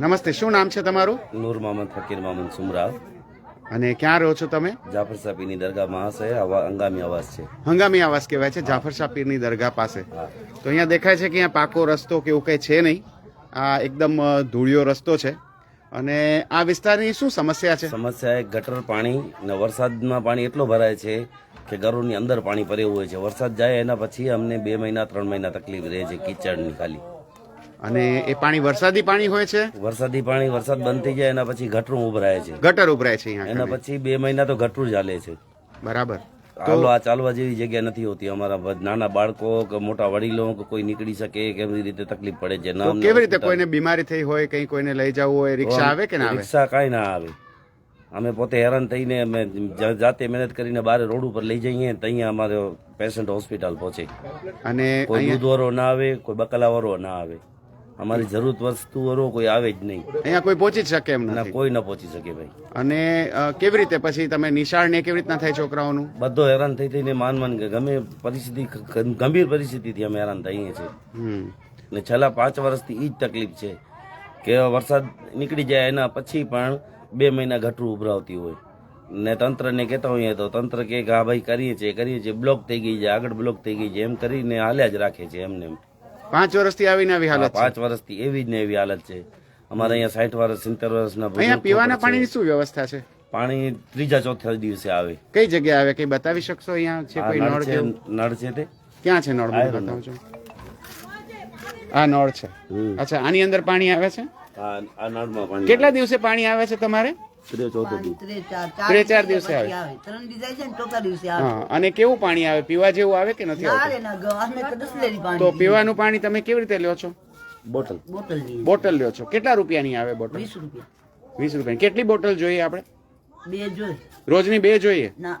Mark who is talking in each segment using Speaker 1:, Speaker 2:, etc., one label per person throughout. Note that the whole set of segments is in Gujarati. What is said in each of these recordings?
Speaker 1: નમસ્તે શું નામ છે તમારું?
Speaker 2: નૂર મોહમ્મદ ફકીર મોહમ્મદ સુમરાવ.
Speaker 1: અને ક્યાં રહો છો તમે?
Speaker 2: જાફર સાપીની દરગાહ મહાશય હશે હંગામી આવાસ છે.
Speaker 1: હંગામી આવાસ કહેવાય છે જાફર શાહ પીરની દરગાહ પાસે. તો અહીંયા દેખાય છે કે અહીંયા પાકો રસ્તો કે એવું કંઈ છે નહીં. આ એકદમ ધૂળિયો રસ્તો છે. અને આ વિસ્તારની શું સમસ્યા છે?
Speaker 2: સમસ્યા એ ગટર પાણી ને વરસાદમાં પાણી એટલો ભરાય છે કે ઘરોની અંદર પાણી ભરેલું હોય છે. વરસાદ જાય એના પછી અમને બે મહિના ત્રણ મહિના તકલીફ રહે છે કિચડની ખાલી.
Speaker 1: અને એ પાણી વરસાદી પાણી હોય છે?
Speaker 2: વરસાદી પાણી વરસાદ બંધ થઈ જાય એના પછી ગટરું ઉભરાય છે.
Speaker 1: ગટર ઉભરાય છે અહીંયા
Speaker 2: એના પછી બે મહિના તો ગટરું ચાલે છે.
Speaker 1: બરાબર.
Speaker 2: ચાલો આ ચાલવા જેવી જગ્યા નથી હોતી. અમારા નાના બાળકો કે મોટા વડીલો કે કોઈ નીકળી શકે કેવી રીતે તકલીફ પડે છે ના
Speaker 1: કેવી રીતે કોઈને બીમારી થઈ હોય કઈ કોઈને લઈ જવું હોય રિક્ષા આવે કે ના આવે?
Speaker 2: રિક્ષા કાંઈ ના આવે. અમે પોતે હેરાન થઈને અમે જાતે મહેનત કરીને બહાર રોડ ઉપર લઈ જઈએ ત્યાં અમારે પેશન્ટ હોસ્પિટલ પહોંચે.
Speaker 1: અને
Speaker 2: કોઈ
Speaker 1: અહીંયા
Speaker 2: દૂધવાળો ના આવે કોઈ બકલાવાળો ના આવે. અમારી જરૂરત વસ્તુઓ કોઈ આવે જ નહીં.
Speaker 1: અહીંયા કોઈ પહોંચી શકે એમ
Speaker 2: ના કોઈ ન પહોંચી શકે ભાઈ.
Speaker 1: અને કેવી રીતે પછી તમે નિશાળ ને કેવી રીતના થાય છોકરાઓનું?
Speaker 2: બધો હેરાન થઈ થઈને માન માન કે ગમે પરિસ્થિતિ ગંભીર પરિસ્થિતિથી અમે હેરાન થઈએ છીએ. ને છેલ્લા પાંચ વર્ષથી એ જ તકલીફ છે કે વરસાદ નીકળી જાય એના પછી પણ બે મહિના ગટરું ઉભરાવતી હોય. ને તંત્રને કહેતા હોઈએ તો તંત્ર કે હા ભાઈ કરીએ છીએ કરીએ છીએ બ્લોક થઈ ગઈ છે આગળ બ્લોક થઈ ગઈ છે એમ કરીને હાલ્યા જ રાખે છે એમને એમ.
Speaker 1: પાંચ વર્ષથી આવીને આવી હાલત
Speaker 2: પાંચ વર્ષથી એવી જ ને એવી હાલત છે. અમારે અહીંયા સાઠ વર્ષ સિત્તેર વર્ષના
Speaker 1: અહીંયા પીવાના પાણીની શું વ્યવસ્થા છે?
Speaker 2: પાણી ત્રીજા ચોથા દિવસે આવે.
Speaker 1: કઈ જગ્યાએ આવે? કઈ બતાવી શકશો અહીંયા છે કોઈ
Speaker 2: નળ છે નળ છે તે.
Speaker 1: ક્યાં છે નળ? બતાવું
Speaker 2: આ
Speaker 1: આ નળ છે. અચ્છા આની અંદર પાણી આવે છે?
Speaker 2: આ નળમાં પાણી
Speaker 1: કેટલા દિવસે પાણી આવે છે તમારે?
Speaker 3: ત્રે ચાર
Speaker 1: દિવસે આવે.
Speaker 3: ત્રણ દિવસ છે ને ચોથા દિવસે આવે.
Speaker 1: હા અને કેવું પાણી આવે? પીવા જેવું આવે કે નથી આવતું?
Speaker 3: રે ના ગો અમે તો
Speaker 1: પીવાનું પાણી તમે કેવી રીતે લ્યો છો?
Speaker 2: બોટલ.
Speaker 3: બોટલની
Speaker 1: બોટલ લ્યો છો. કેટલા રૂપિયાની આવે બોટલ?
Speaker 3: વીસ રૂપિયા.
Speaker 1: વીસ રૂપિયા કેટલી બોટલ જોઈએ આપણે?
Speaker 3: બે જોઈ
Speaker 1: રોજની બે જોઈએ?
Speaker 3: ના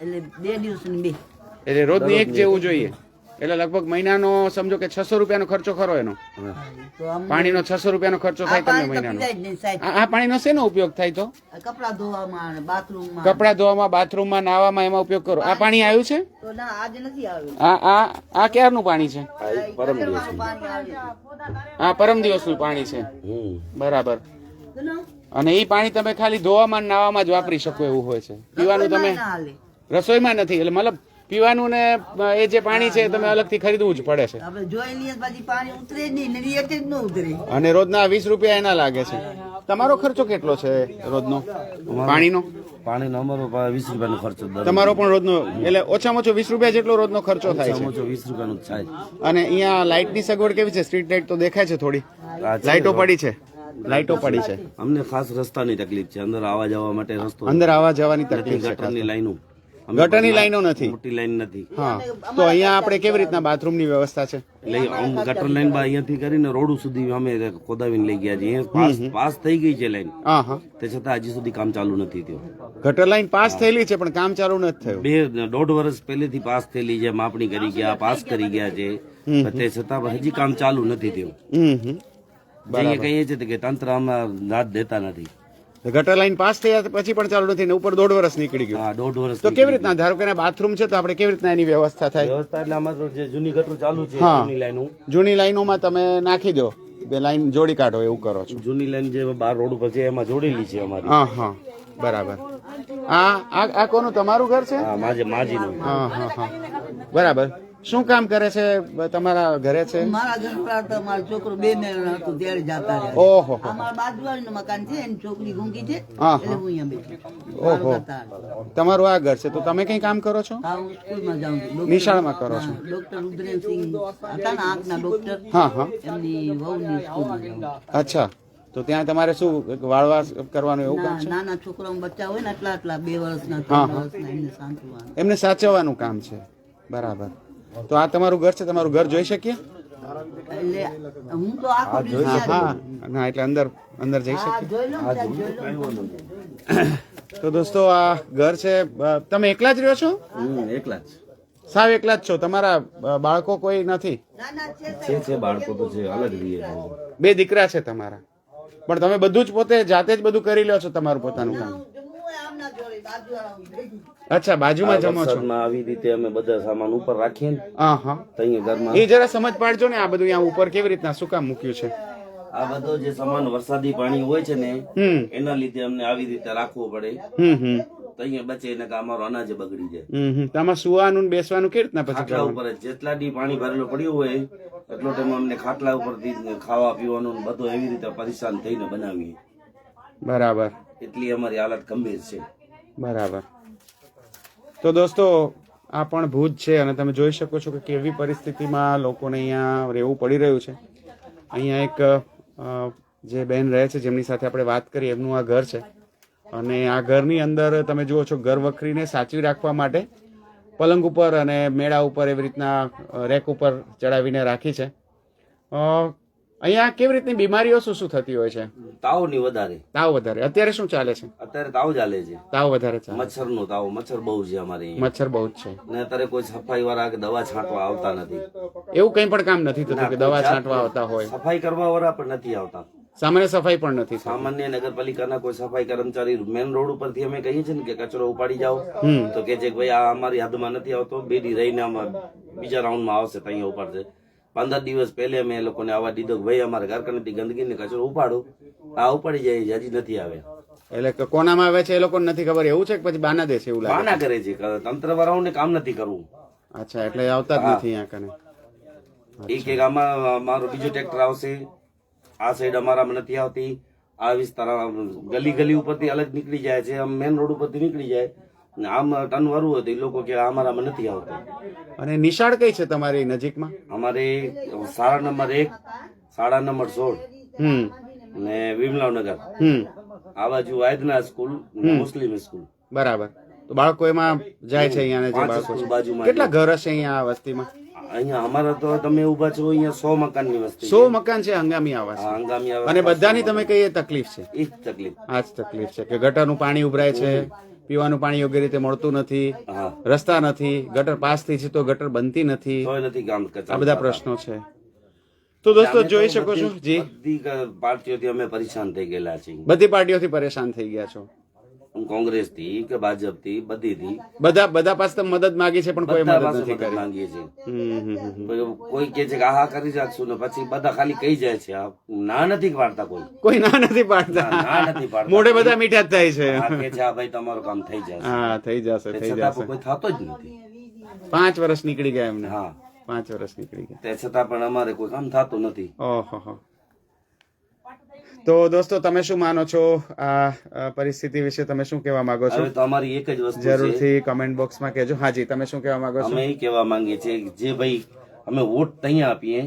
Speaker 3: એટલે બે દિવસની બે.
Speaker 1: એટલે રોજની એક. જેવું જોઈએ. એટલે લગભગ મહિનાનો સમજો કે છસો રૂપિયાનો ખર્ચો ખરો એનો. પાણીનો છસો રૂપિયાનો ખર્ચો થાય તમને મહિનાનો. આ આ પાણીનો શેનો ઉપયોગ થાય તો?
Speaker 3: કપડા ધોવામાં બાથરૂમમાં.
Speaker 1: કપડા ધોવામાં બાથરૂમમાં નાવામાં એમાં ઉપયોગ કરો. આ પાણી આવ્યું છે?
Speaker 3: તો ના આજે નથી આવ્યું.
Speaker 1: આ આ આ ક્યારનું પાણી છે? આ પરમ દિવસનું. પાણી છે. બરાબર. અને એ પાણી તમે ખાલી ધોવામાં નાવામાં જ વાપરી શકો એવું હોય છે. પીવાનું તમે રસોઈમાં નથી એટલે મતલબ પીવાનું ને એ જે પાણી છે તમે અલગથી ખરીદવું જ પડે છે.
Speaker 3: આપણે જોઈ લઈએ પછી પાણી ઉતરે જ નહીં ને જ ન ઉતરે.
Speaker 1: અને રોજના વીસ રૂપિયા એના લાગે છે. તમારો ખર્ચો કેટલો છે રોજનો? પાણીનો?
Speaker 2: પાણીનો અમારો વીસ રૂપિયાનો ખર્ચો
Speaker 1: તમારો પણ રોજનો એટલે ઓછામાં ઓછો વીસ રૂપિયા જેટલો રોજનો ખર્ચો થાય છે.
Speaker 2: ઓછો વીસ રૂપિયાનો થાય.
Speaker 1: અને અહીંયા લાઇટની સગવડ કેવી છે? સ્ટ્રીટ લાઇટ તો દેખાય છે થોડી. લાઇટો પડી છે. લાઇટો પડી છે.
Speaker 2: અમને ખાસ રસ્તાની તકલીફ છે. અંદર આવવા જવા માટે રસ્તો
Speaker 1: અંદર આવવા જવાની તકલીફ છે
Speaker 2: લાઈનો.
Speaker 1: ગટરની લાઈનો નથી.
Speaker 2: મોટી લાઈન નથી.
Speaker 1: હા. તો અહીંયા આપણે કેવી રીતના બાથરૂમની વ્યવસ્થા છે?
Speaker 2: આમ ગટર લાઈન બા અહીંયાથી કરીને રોડ સુધી અમે ખોદાવીને લઈ ગયા છીએ. પાસ પાસ થઈ ગઈ છે લાઈન.
Speaker 1: હા હા.
Speaker 2: તે છતાં હજી સુધી કામ ચાલુ નથી થયું.
Speaker 1: ગટર લાઈન પાસ થયેલી છે પણ કામ ચાલુ નથી થયું.
Speaker 2: બે દોઢ વર્ષ પહેલેથી પાસ થયેલી છે માપણી કરી ગયા પાસ કરી ગયા છે. તે છતાં પણ હજી કામ ચાલુ નથી થયું.
Speaker 1: હમ હમ.
Speaker 2: કહીએ છીએ કે તંત્ર આમાં દાદ દેતા નથી.
Speaker 1: ગટર લાઈન પાસ થયા પછી પણ ચાલુ નથી ને ઉપર દોઢ વર્ષ નીકળી ગયું.
Speaker 2: આ દોઢ વર્ષ
Speaker 1: તો કેવી રીતના? ધારો કે બાથરૂમ છે તો આપણે કેવી રીતના એની વ્યવસ્થા થાય?
Speaker 2: વ્યવસ્થા એટલે અમારું જે જૂની ગટર ચાલુ છે જૂની લાઈનો.
Speaker 1: જૂની લાઈનોમાં તમે નાખી દો. બે લાઈન જોડી કાઢો એવું કરો છો.
Speaker 2: જૂની લાઈન જે બાર રોડ ઉપર છે એમાં જોડેલી છે અમારી.
Speaker 1: હા હા. બરાબર. આ આ આ કોનું? તમારું ઘર છે?
Speaker 2: હા માજે માજીનું.
Speaker 1: હા હા હા. બરાબર. શું કામ કરે છે? તમારા ઘરે છે?
Speaker 3: મારા ઘર પર મારો છોકરો બે મહિના હતો ત્યારે જતા રહ્યા
Speaker 1: ઓહો.
Speaker 3: અમારા મારા બાજુવાળીનું મકાન છે એની છોકરી ગુંગી છે એટલે હું. અહીંયા બેઠી
Speaker 1: ઓહો. તમારું આ ઘર છે તો તમે કઈ કામ કરો છો?
Speaker 3: હા હું સ્કૂલમાં જાઉં છું.
Speaker 1: નિશાળમાં કરો છો.
Speaker 3: ડોક્ટર રુદ્રેનસિંહ હતા ને આંખના ડોક્ટર
Speaker 1: હા હા.
Speaker 3: એમની વહુની સ્કૂલમાં.
Speaker 1: અચ્છા. તો ત્યાં તમારે શું વાળવા કરવાનું એવું કામ
Speaker 3: ના-
Speaker 1: છે?
Speaker 3: નાના છોકરાઓ બચ્ચા હોય ને એટલા એટલા બે વર્ષના ત્રણ વર્ષના એમને
Speaker 1: સાચવવાનું કામ છે. બરાબર. તો આ તમારું ઘર છે? તમારું ઘર જોઈ શકીએ?
Speaker 3: હું
Speaker 1: ના એટલે અંદર અંદર જઈ શકીએ. તો દોસ્તો આ ઘર છે. તમે એકલા જ રહ્યો છો?
Speaker 2: હમ, એકલા જ.
Speaker 1: સાવ એકલા જ છો. તમારા બાળકો કોઈ નથી?
Speaker 3: ના ના છે
Speaker 2: છે છે બાળકો તો છે અલગ રહીએ
Speaker 1: બે દીકરા છે તમારા. પણ તમે બધું જ પોતે જાતે જ બધું કરી લો છો તમારું પોતાનું કામ. અચ્છા બાજુમાં જમો છો.
Speaker 2: વરસાદમાં આવી રીતે અમે બધા સામાન ઉપર રાખીએ ને
Speaker 1: હા હા
Speaker 2: તો અહીંયા ઘરમાં
Speaker 1: એ જરા સમજ પાડજો ને આ બધું અહીંયા ઉપર કેવી રીતના શું કામ મૂક્યું છે.
Speaker 2: આ બધો જે સામાન વરસાદી પાણી હોય છે ને એના લીધે અમને આવી રીતે રાખવું પડે.
Speaker 1: હમ હમ.
Speaker 2: તો અહીંયા બચે ને અમારો અનાજ બગડી જાય.
Speaker 1: હમ તમારે સુવાનું ને બેસવાનું કેવી રીતના પછી
Speaker 2: ખાટલા ઉપર જેટલા દી પાણી ભરેલું પડ્યું હોય એટલો ટાઈમ અમને ખાટલા ઉપરથી ખાવા પીવાનું બધું એવી રીતે પરેશાન થઈને બનાવીએ.
Speaker 1: બરાબર.
Speaker 2: એટલી અમારી હાલત ગંભીર છે.
Speaker 1: બરાબર. તો દોસ્તો, આ પણ ભૂજ છે અને તમે જોઈ શકો છો કે કેવી પરિસ્થિતિમાં લોકોને અહીંયા રહેવું પડી રહ્યું છે. અહીંયા એક જે બેન રહે છે, જેમની સાથે આપણે વાત કરી, એમનું આ ઘર છે. અને આ ઘરની અંદર તમે જુઓ છો, ઘર વખરીને સાચવી રાખવા માટે પલંગ ઉપર અને મેળા ઉપર એવી રીતના રેક ઉપર ચડાવીને રાખી છે. અહીંયા કેવી રીતની બીમારીઓ શું શું થતી હોય છે?
Speaker 2: તાવની વધારે.
Speaker 1: તાવ વધારે. અત્યારે શું ચાલે છે?
Speaker 2: અત્યારે તાવ ચાલે છે.
Speaker 1: તાવ વધારે ચાલે
Speaker 2: મચ્છર નો તાવ. મચ્છર બહુ છે અમારે
Speaker 1: મચ્છર બહુ જ છે.
Speaker 2: ને અત્યારે કોઈ સફાઈ વાળા કે દવા છાંટવા આવતા નથી.
Speaker 1: એવું કંઈ પણ કામ નથી થતું કે દવા છાંટવા આવતા હોય.
Speaker 2: સફાઈ કરવા વાળા પણ નથી આવતા.
Speaker 1: સામાન્ય સફાઈ પણ નથી
Speaker 2: સામાન્ય નગરપાલિકાના કોઈ સફાઈ કર્મચારી મેન રોડ ઉપરથી અમે કહીએ છીએ ને કે કચરો ઉપાડી જાઓ. તો કે છે કે ભાઈ આ અમારી હાથમાં નથી આવતો. બે દી રહીને બીજા રાઉન્ડમાં આવશે ત્યાં ઉપાડશે. પંદર દિવસ પહેલે અમે એ લોકોને આવવા દીધો કે ભાઈ અમારે કારખાનેથી ગંદકી ને કચરો ઉપાડો. આ ઉપાડી જાય હજી નથી આવે.
Speaker 1: એટલે કે કોનામાં આવે છે એ લોકોને નથી ખબર? એવું છે કે પછી બાના છે એવું લાગે
Speaker 2: બાના કરે છે તંત્ર વાળાઓને કામ નથી કરવું.
Speaker 1: અચ્છા એટલે આવતા જ નથી અહીંયા કને.
Speaker 2: એ કે આમાં અમારો બીજો ટ્રેક્ટર આવશે. આ સાઈડ અમારામાં નથી આવતી. આ વિસ્તાર ગલી ગલી ઉપરથી અલગ નીકળી જાય છે. આમ મેન રોડ ઉપરથી નીકળી જાય. ને આમ ટન હતું. એ લોકો કે અમારામાં નથી આવતું.
Speaker 1: અને નિશાળ કઈ છે તમારી નજીકમાં?
Speaker 2: અમારે શાળા નંબર એક શાળા નંબર સોળ. ને
Speaker 1: વિમલાવનગર
Speaker 2: આ બાજુ વાયદના સ્કૂલ ને મુસ્લિમ સ્કૂલ.
Speaker 1: બરાબર. તો બાળકો એમાં જાય છે અહીંયા કેટલા ઘર હશે અહીંયા આ વસ્તીમાં?
Speaker 2: અહીંયા અમારા તો તમે ઊભા છો અહીંયા સો મકાનની વસ્તી
Speaker 1: સો મકાન છે હંગામી આવાસ.
Speaker 2: હંગામી આવે
Speaker 1: અને બધાની તમે કઈ તકલીફ છે?
Speaker 2: એ જ તકલીફ.
Speaker 1: આ જ તકલીફ છે કે ગટરનું પાણી ઉભરાય છે. પીવાનું પાણી યોગ્ય રીતે મળતું નથી રસ્તા નથી ગટર પાસ થઈ છે તો ગટર બનતી નથી.
Speaker 2: નથી કામ
Speaker 1: આ બધા પ્રશ્નો છે. તો દોસ્તો જોઈ શકો છો. જી.
Speaker 2: બધી પાર્ટીઓથી અમે પરેશાન થઈ ગયેલા છીએ.
Speaker 1: બધી પાર્ટીઓથી પરેશાન થઈ ગયા છો.
Speaker 2: કોંગ્રેસથી કે ભાજપથી બધી થી
Speaker 1: બધા બધા પાસે તમે મદદ માંગી છે પણ કોઈ મદદ નથી કરી.
Speaker 2: માંગીએ
Speaker 1: હમ.
Speaker 2: કોઈ- કે છે કે આ કરી જાશું ને પછી બધા ખાલી કહી જાય છે. ના નથી પાડતા કોઈ.
Speaker 1: કોઈ ના નથી
Speaker 2: ના નથી પાડતા.
Speaker 1: મોઢે બધા મીઠા જ થાય છે.
Speaker 2: આ કે છે આ ભાઈ તમારું કામ થઈ જશે.
Speaker 1: હા થઈ જશે થઈ જશે.
Speaker 2: કોઈ થતો જ નથી.
Speaker 1: પાંચ વર્ષ નીકળી ગયા એમને.
Speaker 2: હા.
Speaker 1: પાંચ વર્ષ નીકળી ગયા.
Speaker 2: તે છતાં પણ અમારે કોઈ કામ થતું નથી.
Speaker 1: ઓહો તો દોસ્તો તમે શું માનો છો આ પરિસ્થિતિ વિશે? તમે શું કહેવા માંગો છો?
Speaker 2: તો અમારી એક જ વસ્તુ
Speaker 1: જરૂરથી કમેન્ટ બોક્સમાં કહેજો. હાજી તમે શું કહેવા માંગો છો?
Speaker 2: અમે એ કહેવા માંગીએ છીએ જે ભાઈ અમે વોટ ત્યાં આપીએ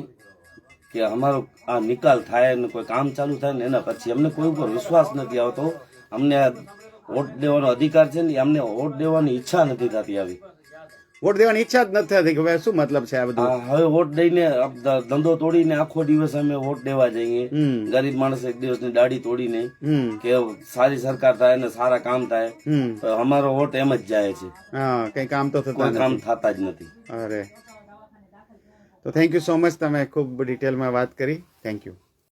Speaker 2: કે અમારો આ નિકાલ થાય ને કોઈ કામ ચાલુ થાય ને એના પછી અમને કોઈ ઉપર વિશ્વાસ નથી આવતો. અમને આ વોટ દેવાનો અધિકાર છે ને અમને વોટ દેવાની ઈચ્છા નથી થતી આવી.
Speaker 1: વોટ દેવાની ઈચ્છા જ નથી થતી કે હવે શું મતલબ છે આ બધું?
Speaker 2: હવે વોટ દઈને ધંધો તોડીને આખો દિવસ અમે વોટ દેવા જઈએ. ગરીબ માણસ એક દિવસની દાઢી તોડીને કે સારી સરકાર થાય ને સારા કામ થાય અમારો વોટ એમ જ જાય છે.
Speaker 1: હા કઈ કામ તો થતા
Speaker 2: કામ થતા જ નથી.
Speaker 1: અરે. તો થેન્ક યુ સો મચ તમે ખૂબ ડિટેલમાં વાત કરી. Thank you